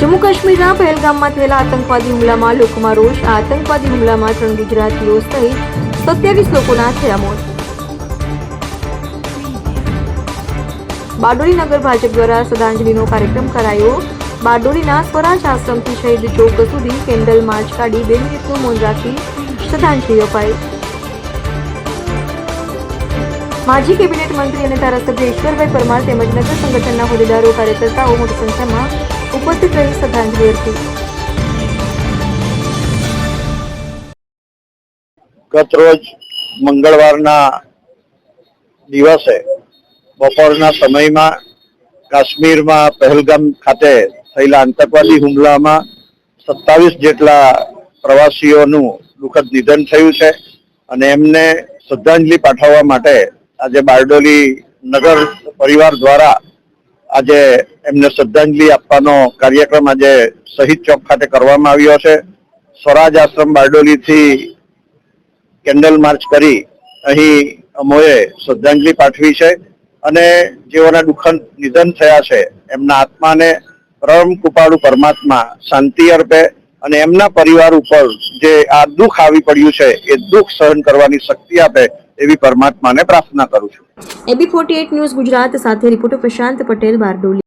જમ્મુ કાશ્મીરના પહેલગામમાં થયેલા આતંકવાદી હુમલામાં લોકોમાં રોષ, આ આતંકવાદી હુમલામાં ત્રણ ગુજરાતીઓ સહિત સત્યાવીસ લોકોના થયા મોત. બારડોલી નગર ભાજપ દ્વારા શ્રદ્ધાંજલિનો કાર્યક્રમ કરાયો. બારડોલીના સ્વરાજ આશ્રમથી શહીદ ચોક સુધી કેન્ડલ માર્ચ કાઢી બે મિનિટનું મૌન રાખી શ્રદ્ધાંજલિ અપાઈ. માજી કેબિનેટ મંત્રી અને ધારાસભ્ય ઈશ્વરભાઈ પરમાર તેમજ નગર સંગઠનના હોદ્દેદારો, કાર્યકર્તાઓ મોટી સંખ્યામાં ઉપસ્થિત રહી શ્રદ્ધાંજલિ અર્પી. ગત રોજ મંગળવારના દિવસે બપોરના સમયમાં કાશ્મીરમાં પહેલગામ ખાતે થયેલા આતંકવાદી હુમલામાં સત્તાવીસ જેટલા પ્રવાસીઓનું દુઃખદ નિધન થયું છે અને એમને શ્રદ્ધાંજલિ પાઠવવા માટે આજે બારડોલી નગર પરિવાર દ્વારા આજે એમને શ્રદ્ધાંજલિ આપવાનો કાર્યક્રમ આજે શહીદ ચોક ખાતે કરવામાં આવ્યો છે. સ્વરાજ આશ્રમ બારડોલીથી કેન્ડલ માર્ચ કરી અહીં અમોએ શ્રદ્ધાંજલિ પાઠવી છે અને જેઓના દુઃખદ નિધન થયા છે, એમના આત્માને પરમ કૃપાળુ પરમાત્મા શાંતિ અર્પે અને એમના પરિવાર ઉપર જે આ દુઃખ આવી પડ્યું છે, એ દુઃખ સહન કરવાની શક્તિ આપે એવી પરમાત્માને પ્રાર્થના કરું છું. એબી ફોર્ટી ન્યૂઝ ગુજરાત સાથે રિપોર્ટર પ્રશાંત પટેલ બારડોલી.